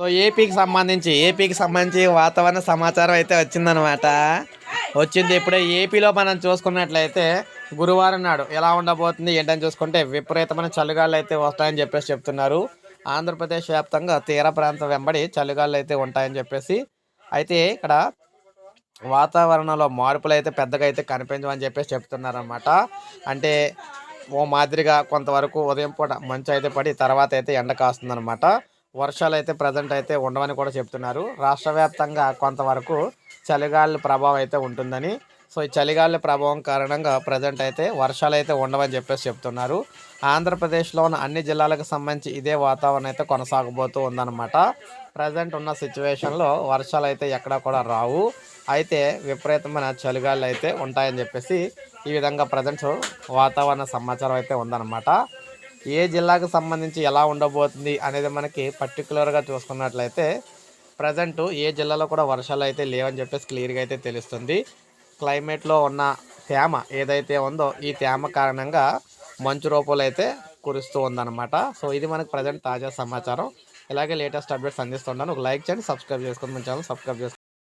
So ఏపీకి సంబంధించి ఏపీకి సంబంధించి వాతావరణ సమాచారం అయితే వచ్చిందనమాట వచ్చింది. ఇప్పుడే ఏపీలో మనం చూసుకున్నట్లయితే గురువారం నాడు ఎలా ఉండబోతుంది ఏంటని చూసుకుంటే విపరీతమైన చలిగాళ్ళు అయితే వస్తాయని చెప్పేసి చెప్తున్నారు. ఆంధ్రప్రదేశ్ వ్యాప్తంగా తీర ప్రాంతం వెంబడి చలిగాళ్ళు అయితే ఉంటాయని చెప్పేసి అయితే ఇక్కడ వాతావరణంలో మార్పులు అయితే పెద్దగా అయితే కనిపించవని చెప్పేసి చెప్తున్నారనమాట అంటే ఓ మాదిరిగా కొంతవరకు ఉదయం పూట మంచు అయితే పడి తర్వాత అయితే ఎండ కాస్తుందన్నమాట. వర్షాలు అయితే ప్రజెంట్ అయితే ఉండవని కూడా చెప్తున్నారు. రాష్ట్ర వ్యాప్తంగా కొంతవరకు చలిగాలి ప్రభావం అయితే ఉంటుందని. సో ఈ చలిగాలి ప్రభావం కారణంగా ప్రజెంట్ అయితే వర్షాలు అయితే ఉండవని చెప్పేసి చెప్తున్నారు. ఆంధ్రప్రదేశ్లో ఉన్న అన్ని జిల్లాలకు సంబంధించి ఇదే వాతావరణం అయితే కొనసాగబోతూ ఉందన్నమాట. ప్రజెంట్ ఉన్న సిచ్యువేషన్లో వర్షాలు అయితే ఎక్కడా కూడా రావు. అయితే విపరీతమైన చలిగాలు అయితే ఉంటాయని చెప్పేసి ఈ విధంగా ప్రజెంట్ వాతావరణ సమాచారం అయితే ఉందన్నమాట. ఏ జిల్లాకు సంబంధించి ఎలా ఉండబోతుంది అనేది మనకి పర్టికులర్గా చూసుకున్నట్లయితే ప్రజెంట్ ఏ జిల్లాలో కూడా వర్షాలు అయితే లేవని చెప్పేసి క్లియర్గా అయితే తెలుస్తుంది. క్లైమేట్లో ఉన్న తేమ ఏదైతే ఉందో ఈ తేమ కారణంగా మంచు రూపంలో అయితే కురుస్తూ ఉందన్నమాట. సో ఇది మనకు ప్రజెంట్ తాజా సమాచారం. ఇలాగే లేటెస్ట్ అప్డేట్స్ అందిస్తుంటాను ఒక లైక్ చేయండి సబ్స్క్రైబ్ చేసుకోండి మన ఛానల్ సబ్స్క్రైబ్ చేసుకోండి.